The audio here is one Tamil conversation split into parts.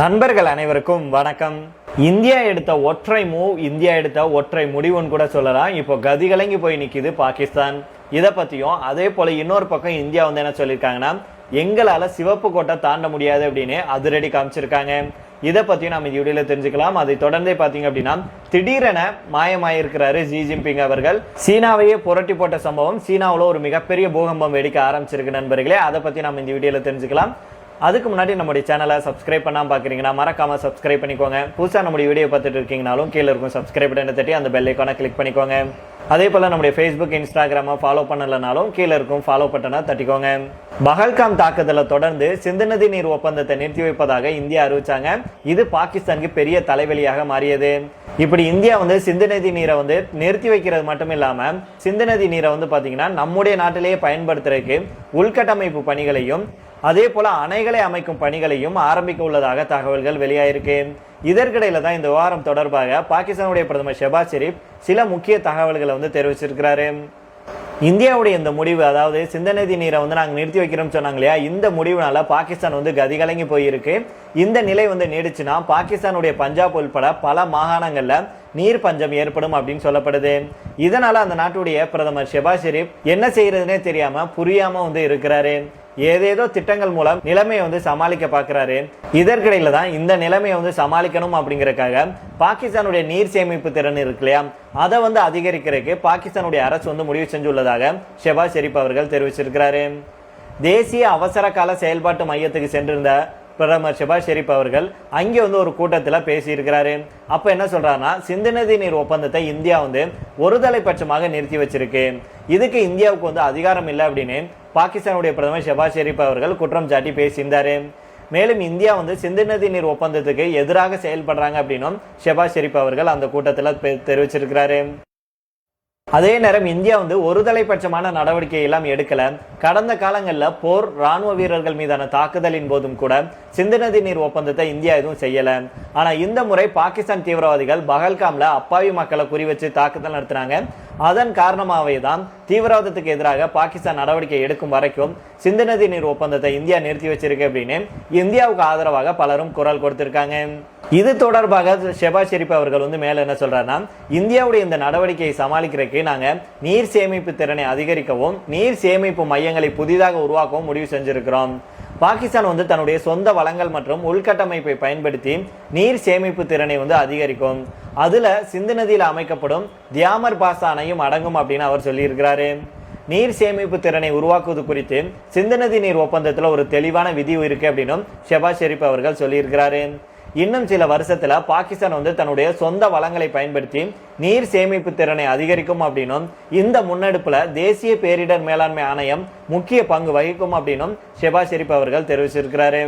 நண்பர்கள் அனைவருக்கும் வணக்கம். இந்தியா எடுத்த ஒற்றை மூவ் இந்தியா எடுத்த ஒற்றை முடிவுன்னு கூட சொல்லலாம். இப்போ கதிகலங்கி போய் நிற்கிது பாகிஸ்தான். இதை பற்றியும் அதே போல் இன்னொரு பக்கம் இந்தியா வந்து என்ன சொல்லியிருக்காங்கன்னா எங்களால் சிவப்பு கோட்டை தாண்ட முடியாது அப்படின்னு அதிரடி காமிச்சிருக்காங்க. இதை பற்றியும் நம்ம இந்த வீடியோவில் தெரிஞ்சுக்கலாம். அதை தொடர்ந்தே பார்த்தீங்க அப்படின்னா திடீரென மாயமாயிருக்கிறாரு ஜி ஜின்பிங் அவர்கள். சீனாவையே புரட்டி போட்ட சம்பவம் சீனாவில் ஒரு மிகப்பெரிய பூகம்பம் வெடிக்க ஆரம்பிச்சிருக்கு நண்பர்களே. அதை பற்றி நம்ம இந்த வீடியோவில் தெரிஞ்சுக்கலாம். அதுக்கு முன்னாடி நம்முடைய சேனலை சப்ஸ்கிரைப் பண்ணாமல் பார்க்குறீங்கன்னா மறக்காமல் சப்ஸ்கிரைப் பண்ணிக்கோங்க. புதுசாக நம்முடைய வீடியோ பார்த்துட்டு இருக்கீங்கனாலும் கீழே இருக்கும் சப்ஸ்கிரைப் பட்டனை தட்டி அந்த பெல் ஐக்கானை கிளிக் பண்ணிக்கோங்க. அதே போல் நம்முடைய ஃபேஸ்புக் இன்ஸ்டாகிராமை ஃபாலோ பண்ணலனாலும் கீழே இருக்கும் ஃபாலோ பட்டனை தட்டிக்கோங்க. பஹல்காம் தாக்குதலை தொடர்ந்து சிந்து நதி நீர் ஒப்பந்தத்தை நிறுத்தி வைப்பதாக இந்தியா அறிவிச்சாங்க. இது பாகிஸ்தானுக்கு பெரிய தலைவலியாக மாறியது. இப்படி இந்தியா வந்து சிந்து நதி நீரை வந்து நிறுத்தி வைக்கிறது மட்டும் இல்லாமல் சிந்து நதி நீரை வந்து பார்த்தீங்கன்னா நம்முடைய நாட்டிலேயே பயன்படுத்துறதுக்கு உள்கட்டமைப்பு பணிகளையும் அதே போல அணைகளை அமைக்கும் பணிகளையும் ஆரம்பிக்க உள்ளதாக தகவல்கள் வெளியாயிருக்கு. இதற்கிடையில தான் இந்த விவகாரம் தொடர்பாக பாகிஸ்தானுடைய பிரதமர் ஷெபாஸ் ஷெரீப் சில முக்கிய தகவல்களை வந்து தெரிவிச்சிருக்கிறாரு. இந்தியாவுடைய இந்த முடிவு அதாவது சிந்தநதி நீரை வந்து நாங்கள் நிறுத்தி வைக்கிறோம்னு சொன்னாங்க இல்லையா? இந்த முடிவுனால பாகிஸ்தான் வந்து கதிகலங்கி போயிருக்கு. இந்த நிலை வந்து நீடிச்சுன்னா பாகிஸ்தானுடைய பஞ்சாப் உள்பட பல மாகாணங்களில் நீர் பஞ்சம் ஏற்படும் அப்படின்னு சொல்லப்படுது. இதனால அந்த நாட்டுடைய பிரதமர் ஷெபா ஷெரீப் என்ன செய்யறதுனே தெரியாம புரியாம வந்து இருக்கிறாரு. ஏதேதோ திட்டங்கள் மூலம் நிலைமையை வந்து சமாளிக்க பார்க்குறாரு. இதற்கிடையில தான் இந்த நிலைமையை வந்து சமாளிக்கணும் அப்படிங்கிறக்காக பாகிஸ்தானுடைய நீர் சேமிப்பு திறன் இருக்கு இல்லையா? அதை வந்து அதிகரிக்கிறதுக்கு பாகிஸ்தானுடைய அரசு வந்து முடிவு செஞ்சுள்ளதாக ஷெபாஸ் ஷெரீப் அவர்கள் தெரிவிச்சிருக்கிறாரு. தேசிய அவசர கால செயல்பாட்டு மையத்துக்கு சென்றிருந்த பிரதமர் ஷெபாஸ் ஷெரீப் அவர்கள் அங்கே வந்து ஒரு கூட்டத்தில் பேசியிருக்கிறாரு. அப்போ என்ன சொல்றாருன்னா சிந்து நதி நீர் ஒப்பந்தத்தை இந்தியா வந்து ஒருதலை பட்சமாக நிறுத்தி வச்சிருக்கு. இதுக்கு இந்தியாவுக்கு வந்து அதிகாரம் இல்லை அப்படின்னு பாகிஸ்தானுடைய பிரதமர் ஷெபாஸ் ஷெரீப் அவர்கள் குற்றம் சாட்டி பேசியிருந்தார். மேலும் இந்தியா வந்து சிந்து நதி நீர் ஒப்பந்தத்துக்கு எதிராக செயல்படுறாங்க அப்படின்னும் ஷெபாஸ் ஷெரீப் அவர்கள் அந்த கூட்டத்தில் தெரிவிச்சிருக்கிறாரு. அதே நேரம் இந்தியா வந்து ஒருதலை பட்சமான நடவடிக்கை எல்லாம் எடுக்கல. கடந்த காலங்களில் போர் ராணுவ வீரர்கள் மீதான தாக்குதலின் போதும் கூட சிந்து நதி நீர் ஒப்பந்தத்தை இந்தியா எதுவும் செய்யல. ஆனா இந்த முறை பாகிஸ்தான் தீவிரவாதிகள் பகல்காம்ல அப்பாவி மக்களை குறி வச்சு தாக்குதல் நடத்தினாங்க அதன் காரணமாகவே தான் தீவிரவாதத்துக்கு எதிராக பாகிஸ்தான் நடவடிக்கை எடுக்கும் வரைக்கும் சிந்து நதி நீர் ஒப்பந்தத்தை இந்தியா நிறுத்தி வச்சிருக்கு அப்படின்னு இந்தியாவுக்கு ஆதரவாக பலரும் குரல் கொடுத்திருக்காங்க. இது தொடர்பாக ஷெபாஸ் ஷெரீப் அவர்கள் வந்து மேலே என்ன சொல்கிறாருன்னா இந்தியாவுடைய இந்த நடவடிக்கையை சமாளிக்கிறதுக்கு நாங்கள் நீர் சேமிப்பு திறனை அதிகரிக்கவும் நீர் சேமிப்பு மையங்களை புதிதாக உருவாக்கவும் முடிவு செஞ்சிருக்கிறோம். பாகிஸ்தான் வந்து தன்னுடைய சொந்த வளங்கள் மற்றும் உள்கட்டமைப்பை பயன்படுத்தி நீர் சேமிப்பு திறனை வந்து அதிகரிக்கும். அதில் சிந்து நதியில் அமைக்கப்படும் தியாமர் பாச அணையும் அடங்கும் அப்படின்னு அவர் சொல்லியிருக்கிறாரு. நீர் சேமிப்பு திறனை உருவாக்குவது குறித்து சிந்து நதி நீர் ஒப்பந்தத்தில் ஒரு தெளிவான விதி இருக்கு அப்படின்னும் ஷெபா ஷெரீப் அவர்கள் சொல்லியிருக்கிறாரு. இன்னும் சில வருஷத்துல பாகிஸ்தான் வந்து தன்னுடைய சொந்த வளங்களை பயன்படுத்தி நீர் சேமிப்பு திறனை அதிகரிக்கும் அப்படின்னும் இந்த முன்னெடுப்புல தேசிய பேரிடர் மேலாண்மை ஆணையம் முக்கிய பங்கு வகிக்கும் அப்படின்னும் ஷெபா ஷெரீப் அவர்கள் தெரிவிச்சிருக்கிறாரு.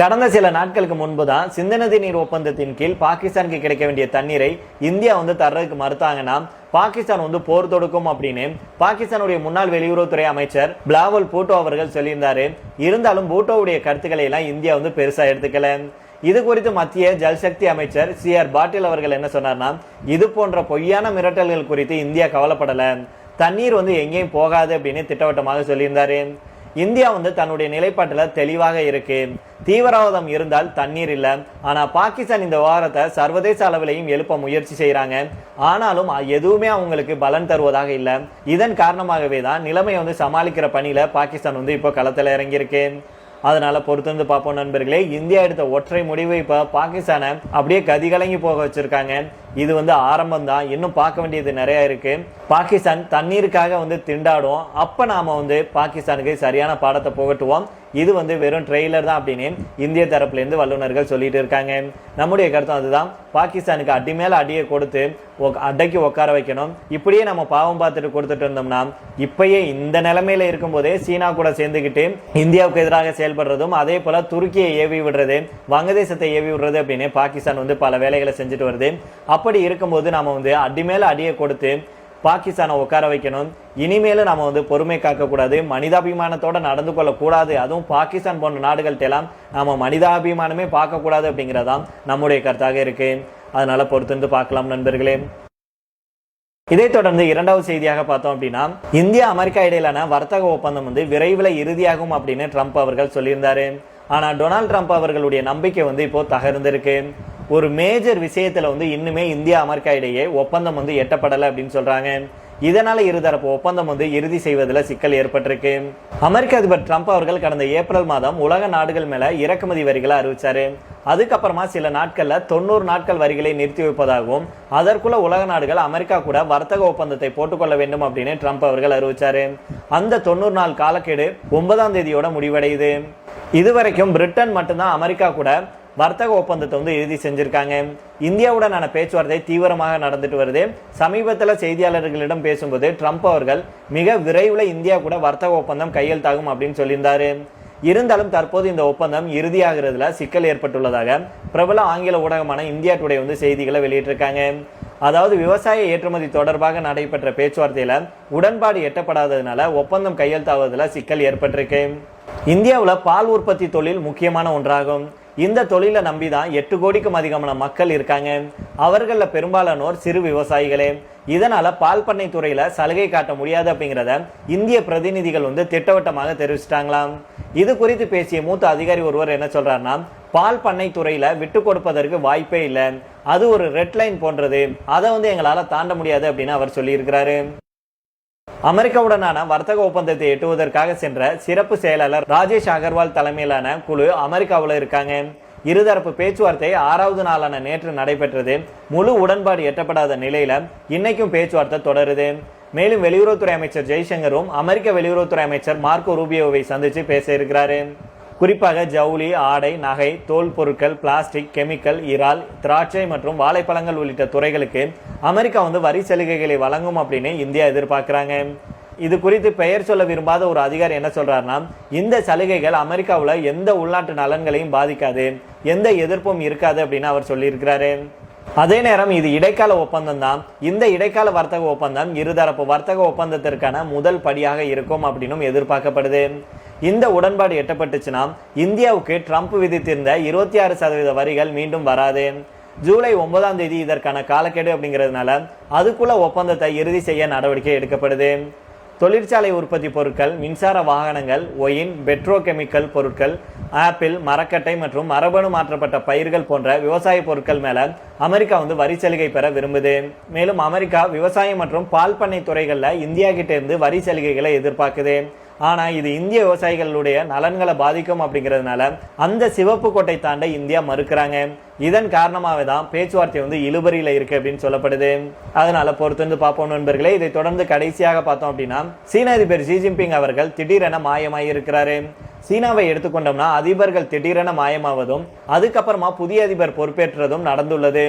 கடந்த சில நாட்களுக்கு முன்பு தான் சிந்தநதி நீர் ஒப்பந்தத்தின் கீழ் பாகிஸ்தானுக்கு கிடைக்க வேண்டிய தண்ணீரை இந்தியா வந்து தர்றதுக்கு மறுத்தாங்கன்னா பாகிஸ்தான் வந்து போர் தொடுக்கும் அப்படின்னு பாகிஸ்தானுடைய முன்னாள் வெளியுறவுத்துறை அமைச்சர் பிளாவல் பூட்டோ அவர்கள் சொல்லியிருந்தாரு. இருந்தாலும் பூட்டோவுடைய கருத்துக்களை எல்லாம் இந்தியா வந்து பெருசா எடுத்துக்கல. இது குறித்து மத்திய ஜல்சக்தி அமைச்சர் சி ஆர் பாட்டில் அவர்கள் என்ன சொன்னார்னா இது போன்ற பொய்யான மிரட்டல்கள் குறித்து இந்தியா கவலைப்படலை. தண்ணீர் வந்து எங்கேயும் போகாது அப்படின்னு திட்டவட்டமாக சொல்லியிருந்தாரு. இந்தியா வந்து தன்னுடைய நிலைப்பாட்டில் தெளிவாக இருக்கு. தீவிரவாதம் இருந்தால் தண்ணீர் இல்லை. ஆனால் பாகிஸ்தான் இந்த விவகாரத்தை சர்வதேச அளவிலையும் எழுப்ப முயற்சி செய்கிறாங்க ஆனாலும் எதுவுமே அவங்களுக்கு பலன் தருவதாக இல்லை. இதன் காரணமாகவே தான் நிலைமையை வந்து சமாளிக்கிற பணியில் பாகிஸ்தான் வந்து இப்போ களத்தில் இறங்கியிருக்கு. அதனால் பொறுத்திருந்து பார்ப்போம் நண்பர்களே. இந்தியா எடுத்த ஒற்றை முடிவை இப்போ பாகிஸ்தானை அப்படியே கதிகலங்கி போக வச்சுருக்காங்க. இது வந்து ஆரம்பம் தான் இன்னும் பார்க்க வேண்டியது நிறைய இருக்கு. பாகிஸ்தான் தண்ணீருக்காக வந்து திண்டாடும். அப்ப நாம வந்து பாகிஸ்தானுக்கு சரியான பாடத்தை புகட்டுவோம். இது வந்து வெறும் ட்ரெய்லர் தான் அப்படின்னு இந்திய தரப்புல இருந்து வல்லுநர்கள் சொல்லிட்டு இருக்காங்க. நம்முடைய கருத்தும் அதுதான். பாகிஸ்தானுக்கு அடி மேல அடியை கொடுத்து அடைக்கு உட்கார வைக்கணும். இப்படியே நம்ம பாவம் பார்த்துட்டு கொடுத்துட்டு இருந்தோம்னா இப்பயே இந்த நிலைமையில இருக்கும்போதே சீனா கூட சேர்ந்துக்கிட்டு இந்தியாவுக்கு எதிராக செயல்படுறதும் அதே போல துருக்கியை ஏவி விடுறது வங்கதேசத்தை ஏவி விடுறது அப்படின்னு பாகிஸ்தான் வந்து பல வேலைகளை செஞ்சுட்டு வருது. அப்படி இருக்கும்போது நாம் வந்து அடி மேலே அடியை கொடுத்து பாகிஸ்தானை உட்கார வைக்கணும். இனிமேலும் நம்ம வந்து பொறுமை காக்கக்கூடாது. மனிதாபிமானத்தோடு மனிதாபிமானத்தோட நடந்து கொள்ளக்கூடாது. அதுவும் பாகிஸ்தான் போன்ற நாடுகள்ட்ட எல்லாம் மனிதாபிமானமே பார்க்க கூடாது நம்முடைய கருத்தாக இருக்குது அதனால் பொறுத்திருந்து பார்க்கலாம் நண்பர்களே. இதை தொடர்ந்து இரண்டாவது செய்தியாக பார்த்தோம் அப்படின்னா இந்தியா அமெரிக்கா இடையிலான வர்த்தக ஒப்பந்தம் வந்து விரைவில் இறுதியாகும் அப்படின்னு ட்ரம்ப் அவர்கள் சொல்லியிருந்தாரு. ஆனா டொனால்ட் ட்ரம்ப் அவர்களுடைய நம்பிக்கை வந்து இப்போ தகர்ந்திருக்கு. ஒரு மேஜர் விஷயத்துல வந்து இன்னுமே இந்தியா அமெரிக்கா இடையே ஒப்பந்தம் வந்து எட்டப்படலை அப்படின்னு சொல்றாங்க. இதனால இருதரப்பு ஒப்பந்தம் வந்து இறுதி செய்வதில் சிக்கல் ஏற்பட்டிருக்கு. அமெரிக்க அதிபர் ட்ரம்ப் அவர்கள் கடந்த ஏப்ரல் மாதம் உலக நாடுகள் மேல இறக்குமதி வரிகளை அறிவிச்சாரு. அதுக்கப்புறமா சில நாட்கள்ல தொண்ணூறு நாட்கள் வரிகளை நிறுத்தி வைப்பதாகவும் அதற்குள்ள உலக நாடுகள் அமெரிக்கா கூட வர்த்தக ஒப்பந்தத்தை போட்டுக்கொள்ள வேண்டும் அப்படின்னு ட்ரம்ப் அவர்கள் அறிவிச்சாரு. அந்த தொண்ணூறு நாள் காலக்கெடு ஒன்பதாம் தேதியோட முடிவடையுது. இதுவரைக்கும் பிரிட்டன் மட்டும்தான் அமெரிக்கா கூட வர்த்தக ஒப்பந்தத்தை வந்து இறுதி செஞ்சுருக்காங்க. இந்தியாவுடனான பேச்சுவார்த்தை தீவிரமாக நடந்துட்டு வருது. சமீபத்தில் செய்தியாளர்களிடம் பேசும்போது ட்ரம்ப் அவர்கள் மிக விரைவில் இந்தியா கூட வர்த்தக ஒப்பந்தம் கையெழுத்தாகும் அப்படின்னு சொல்லியிருந்தாரு. இருந்தாலும் தற்போது இந்த ஒப்பந்தம் இறுதியாகிறதுல சிக்கல் ஏற்பட்டுள்ளதாக பிரபல ஆங்கில ஊடகமான இந்தியா டுடே வந்து செய்திகளை வெளியிட்டிருக்காங்க. அதாவது விவசாய ஏற்றுமதி தொடர்பாக நடைபெற்ற பேச்சுவார்த்தையில உடன்பாடு எட்டப்படாததுனால ஒப்பந்தம் கையெழுத்தாவதுல சிக்கல் ஏற்பட்டிருக்கு. இந்தியாவில் பால் உற்பத்தி தொழில் முக்கியமான ஒன்றாகும். இந்த தொழிலை நம்பி தான் எட்டு கோடிக்கும் அதிகமான மக்கள் இருக்காங்க. அவர்களில் பெரும்பாலானோர் சிறு விவசாயிகளே. இதனால் பால் பண்ணை துறையில் சலுகை காட்ட முடியாது அப்படிங்கிறத இந்திய பிரதிநிதிகள் வந்து திட்டவட்டமாக தெரிவிச்சிட்டாங்களாம். இது குறித்து பேசிய மூத்த அதிகாரி ஒருவர் என்ன சொல்கிறாருன்னா பால் பண்ணை துறையில் விட்டு கொடுப்பதற்கு வாய்ப்பே இல்லை. அது ஒரு ரெட் லைன் போன்றது. அதை வந்து எங்களால் தாண்ட முடியாது அப்படின்னு அவர் சொல்லியிருக்கிறாரு. அமெரிக்காவுடனான வர்த்தக ஒப்பந்தத்தை எட்டுவதற்காக சென்ற சிறப்பு செயலாளர் ராஜேஷ் அகர்வால் தலைமையிலான குழு அமெரிக்காவில் இருக்காங்க. இருதரப்பு பேச்சுவார்த்தை ஆறாவது நாளான நேற்று நடைபெற்றது. முழு உடன்பாடு எட்டப்படாத நிலையில இன்னைக்கும் பேச்சுவார்த்தை தொடருது. மேலும் வெளியுறவுத்துறை அமைச்சர் ஜெய்சங்கரும் அமெரிக்க வெளியுறவுத்துறை அமைச்சர் மார்க்கோ ரூபியோவை சந்திச்சு பேச இருக்கிறாரு. குறிப்பாக ஜவுளி ஆடை நகை தோல் பொருட்கள் பிளாஸ்டிக் கெமிக்கல் இறால் திராட்சை மற்றும் வாழைப்பழங்கள் உள்ளிட்ட துறைகளுக்கு அமெரிக்கா வந்து வரி சலுகைகளை வழங்கும் அப்படின்னு இந்தியா எதிர்பார்க்குறாங்க. இது குறித்து பெயர் சொல்ல விரும்பாத ஒரு அதிகாரி என்ன சொல்றாருன்னா இந்த சலுகைகள் அமெரிக்காவில் எந்த உள்நாட்டு நலன்களையும் பாதிக்காது எந்த எதிர்ப்பும் இருக்காது அப்படின்னு அவர் சொல்லியிருக்கிறாரு. அதே நேரம் இது இடைக்கால ஒப்பந்தம் தான். இந்த இடைக்கால வர்த்தக ஒப்பந்தம் இருதரப்பு வர்த்தக ஒப்பந்தத்திற்கான முதல் படியாக இருக்கும் அப்படின்னும் எதிர்பார்க்கப்படுது. இந்த உடன்பாடு எட்டப்பட்டுச்சுன்னா இந்தியாவுக்கு ட்ரம்ப் விதித்திருந்த இருபத்தி ஆறு சதவீத வரிகள் மீண்டும் வராது. ஜூலை ஒன்பதாம் தேதி இதற்கான காலக்கெடு அப்படிங்கிறதுனால அதுக்குள்ள ஒப்பந்தத்தை இறுதி செய்ய நடவடிக்கை எடுக்கப்படுது. தொழிற்சாலை உற்பத்தி பொருட்கள் மின்சார வாகனங்கள் ஒயின் பெட்ரோகெமிக்கல் பொருட்கள் ஆப்பிள் மரக்கட்டை மற்றும் மரபணு மாற்றப்பட்ட பயிர்கள் போன்ற விவசாய பொருட்கள் மேல அமெரிக்கா வந்து வரி சலுகை பெற விரும்புது. மேலும் அமெரிக்கா விவசாயம் மற்றும் பால் பண்ணை துறைகளில் இந்தியா கிட்ட இருந்து வரி சலுகைகளை எதிர்பார்க்குது. ஆனால் இது இந்திய விவசாயிகளுடைய நலன்களை பாதிக்கும் அப்படிங்கிறதுனால அந்த சிவப்பு கோட்டை தாண்ட இந்தியா மறுக்கிறாங்க. இதன் காரணமாகவே தான் பேச்சுவார்த்தை வந்து இழுபறியில் இருக்கு அப்படின்னு சொல்லப்படுது. அதனால பொறுத்து வந்து பார்ப்போம் நண்பர்களே. இதை தொடர்ந்து கடைசியாக பார்த்தோம் அப்படின்னா சீன அதிபர் ஜி ஜின்பிங் அவர்கள் திடீரென மாயமாகி இருக்கிறாரு. சீனாவை எடுத்துக்கொண்டோம்னா அதிபர்கள் திடீரென மாயமாவதும் அதுக்கப்புறமா புதிய அதிபர் பொறுப்பேற்றதும் நடந்துள்ளது.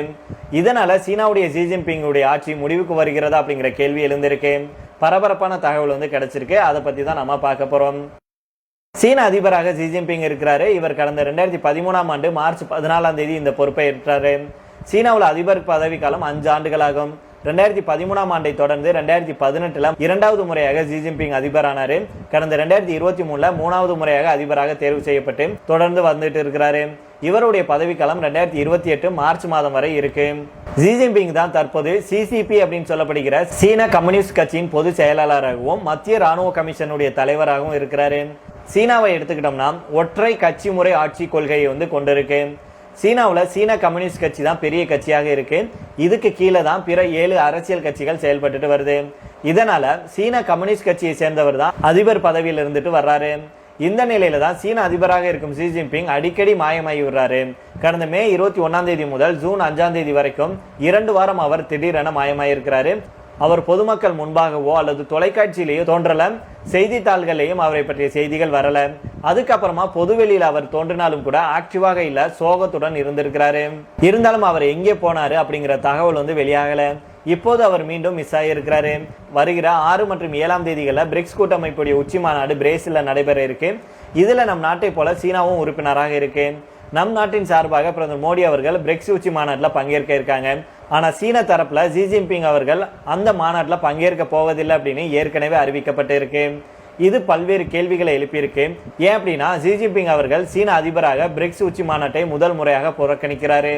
இதனால சீனாவுடைய ஜி ஜின்பிங்குடைய ஆட்சி முடிவுக்கு வருகிறதா அப்படிங்கிற கேள்வி எழுந்திருக்கு. பரபரப்பான தகவல் வந்து கிடைச்சிருக்கு. அதை பற்றி தான் நம்ம பார்க்க போகிறோம் சீன அதிபராக ஜி ஜின்பிங் இருக்கிறாரு. இவர் கடந்த ரெண்டாயிரத்தி பதிமூணாம் ஆண்டு மார்ச் பதினாலாம் தேதி இந்த பொறுப்பை ஏற்றாரு. சீனாவில் அதிபர் பதவிக்காலம் அஞ்சு ஆண்டுகளாகும். ரெண்டாயிரத்தி பதிமூணாம் ஆண்டை தொடர்ந்து ரெண்டாயிரத்தி பதினெட்டுல இரண்டாவது முறையாக ஜி ஜின்பிங் அதிபரானாரு. கடந்த ரெண்டாயிரத்தி இருபத்தி மூணுல மூணாவது முறையாக அதிபராக தேர்வு செய்யப்பட்டு தொடர்ந்து வந்துட்டு இருக்கிறாரு. இவருடைய பதவிக்காலம் ரெண்டாயிரத்தி இருபத்தி எட்டு மார்ச் மாதம் வரை இருக்கு. ஜி ஜின்பிங் தான் தற்போது சிசிபி அப்படின்னு சொல்லப்படுகிற சீன கம்யூனிஸ்ட் கட்சியின் பொதுச் செயலாளராகவும் மத்திய ராணுவ கமிஷனுடைய தலைவராகவும் இருக்கிறாரு. சீனாவை எடுத்துக்கிட்டோம்னா ஒற்றை கட்சி முறை ஆட்சி கொள்கையை வந்து கொண்டிருக்கு. சீனாவில் சீன கம்யூனிஸ்ட் கட்சி தான் பெரிய கட்சியாக இருக்கு. இதுக்கு கீழே தான் பிற ஏழு அரசியல் கட்சிகள் செயல்பட்டுட்டு வருது. இதனால் சீன கம்யூனிஸ்ட் கட்சியை சேர்ந்தவர் தான் அதிபர் பதவியில் இருந்துட்டு வர்றாரு. இந்த நிலையில தான் சீன அதிபராக இருக்கும் ஷி ஜின்பிங் அடிக்கடி மாயமாகி விடுறாரு. கடந்த மே இருபத்தி ஒன்னாம் தேதி முதல் ஜூன் அஞ்சாம் தேதி வரைக்கும் இரண்டு வாரம் அவர் திடீரென மாயமாயிருக்கிறாரு. அவர் பொதுமக்கள் முன்பாகவோ அல்லது தொலைக்காட்சியிலேயோ தோன்றல. செய்தித்தாள்களையும் அவரை பற்றிய செய்திகள் வரல. அதுக்கப்புறமா பொதுவெளியில் அவர் தோன்றினாலும் கூட ஆக்டிவாக இல்ல சோகத்துடன் இருந்திருக்கிறாரு. இருந்தாலும் அவர் எங்கே போனாரு அப்படிங்கிற தகவல் வந்து வெளியாகல. இப்போது அவர் மீண்டும் மிஸ் ஆகியிருக்கிறாரு. வருகிற ஆறு மற்றும் ஏழாம் தேதிகளில் பிரிக்ஸ் கூட்டமைப்புடைய உச்சி மாநாடு பிரேசிலில் நடைபெற இருக்கு. இதில் நம் நாட்டை போல சீனாவும் உறுப்பினராக இருக்கு. நம் நாட்டின் சார்பாக பிரதமர் மோடி அவர்கள் பிரிக்ஸ் உச்சி மாநாட்டில் பங்கேற்க இருக்காங்க. ஆனால் சீன தரப்பில் ஜி ஜின்பிங் அவர்கள் அந்த மாநாட்டில் பங்கேற்க போவதில்லை அப்படின்னு ஏற்கனவே அறிவிக்கப்பட்டு இருக்கு இது பல்வேறு கேள்விகளை எழுப்பியிருக்கு. ஏன் அப்படின்னா ஜி ஜின்பிங் அவர்கள் சீன அதிபராக பிரிக்ஸ் உச்சி மாநாட்டை முதல் முறையாக புறக்கணிக்கிறாரு.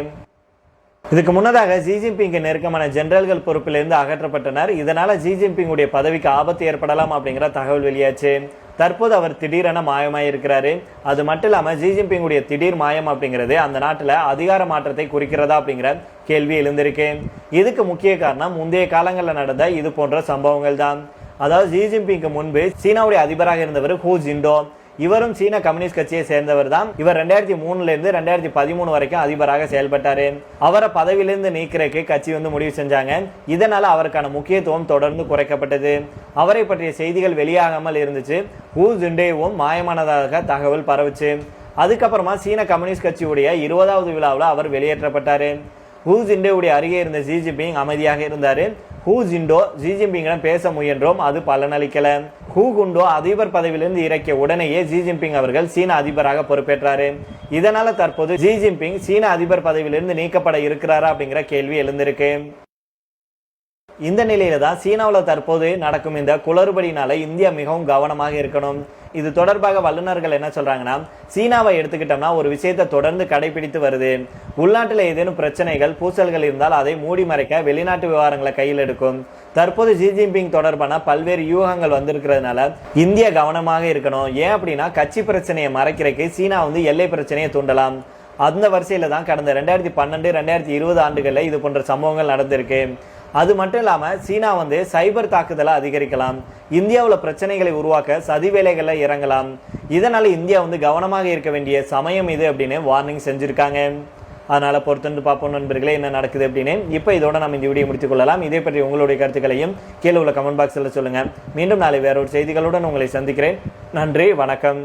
இதுக்கு முன்னதாக ஜி ஜின்பிங்கு நெருக்கமான ஜெனரல்கள் பொறுப்பிலிருந்து அகற்றப்பட்டனர். இதனால ஜி ஜின்பிங்குடைய பதவிக்கு ஆபத்து ஏற்படலாம் அப்படிங்கிற தகவல் வெளியாச்சு. தற்போது அவர் திடீரென மாயமாயிருக்கிறாரு அது மட்டும் இல்லாமல் ஜி ஜின்பிங்குடைய திடீர் மாயம் அப்படிங்கிறது அந்த நாட்டில் அதிகார மாற்றத்தை குறிக்கிறதா அப்படிங்கிற கேள்வி எழுந்திருக்கு. இதுக்கு முக்கிய காரணம் முந்தைய காலங்களில் நடந்த இது போன்ற சம்பவங்கள் தான் அதாவது ஜி ஜின்பிங்க்கு முன்பு சீனாவுடைய அதிபராக இருந்தவர் ஹூ ஜிண்டோ இவரும் சீன கம்யூனிஸ்ட் கட்சியை சேர்ந்தவர் தான் இவர் ரெண்டாயிரத்தி மூணுல இருந்து ரெண்டாயிரத்தி பதிமூணு வரைக்கும் அதிபராக செயல்பட்டாரு. அவரை பதவியிலிருந்து நீக்கிறதுக்கு கட்சி வந்து முடிவு செஞ்சாங்க. இதனால அவருக்கான முக்கியத்துவம் தொடர்ந்து குறைக்கப்பட்டது. அவரை பற்றிய செய்திகள் வெளியாகாமல் இருந்துச்சு. ஹூ ஜிண்டேவும் மாயமானதாக தகவல் பரவுச்சு. அதுக்கப்புறமா சீன கம்யூனிஸ்ட் கட்சியுடைய இருபதாவது விழாவில் அவர் வெளியேற்றப்பட்டாரு. ஹூ ஜிண்டேவுடைய அருகே இருந்த ஜி ஜிபிங் அமைதியாக இருந்தாரு. ஹூ ஜிண்டோ ஜி ஜின்பிங்கிடம் பேச முயன்றோம் அது பலனளிக்கல. ஹூ குண்டோ அதிபர் பதவியிலிருந்து இறக்கிய உடனேயே ஜி ஜின்பிங் அவர்கள் சீன அதிபராக பொறுப்பேற்றாரு. இதனால தற்போது ஜி ஜின்பிங் சீன அதிபர் பதவியிலிருந்து நீக்கப்பட இருக்கிறாரா அப்படிங்கிற கேள்வி எழுந்திருக்கு. இந்த நிலையில தான் சீனாவில் தற்போது நடக்கும் இந்த குளறுபடினால இந்தியா மிகவும் கவனமாக இருக்கணும். இது தொடர்பாக வல்லுநர்கள் என்ன சொல்றாங்கன்னா சீனாவை எடுத்துக்கிட்டோம்னா ஒரு விஷயத்தை தொடர்ந்து கடைபிடித்து வருது. உள்நாட்டில் ஏதேனும் பிரச்சனைகள் பூசல்கள் இருந்தால் அதை மூடி மறைக்க வெளிநாட்டு விவகாரங்களை கையில் எடுக்கும். தற்போது ஜி ஜின்பிங் தொடர்பான பல்வேறு யூகங்கள் வந்திருக்கிறதுனால இந்தியா கவனமாக இருக்கணும். ஏன் அப்படின்னா கட்சி பிரச்சனையை மறைக்கிறதுக்கு சீனா வந்து எல்லை பிரச்சனையை தூண்டலாம். அந்த வரிசையில் தான் கடந்த ரெண்டாயிரத்தி பன்னெண்டு ரெண்டாயிரத்தி இருபது ஆண்டுகளில் இது போன்ற சம்பவங்கள் நடந்திருக்கு. அது மட்டும் இல்லாமல் சீனா வந்து சைபர் தாக்குதலை அதிகரிக்கலாம். இந்தியாவில் பிரச்சனைகளை உருவாக்க சதி வேலைகளை இறங்கலாம். இதனால் இந்தியா வந்து கவனமாக இருக்க வேண்டிய சமயம் இது அப்படின்னு வார்னிங் செஞ்சுருக்காங்க. அதனால் பொறுத்திருந்து பார்ப்போம் நண்பர்களே என்ன நடக்குது அப்படின்னு. இப்போ இதோட நம்ம இந்த வீடியோ முடித்துக் கொள்ளலாம். இதே பற்றி உங்களுடைய கருத்துக்களையும் கீழே உள்ள கமெண்ட் பாக்ஸில் சொல்லுங்கள் மீண்டும் நாளை வேறொரு செய்திகளுடன் உங்களை சந்திக்கிறேன். நன்றி வணக்கம்.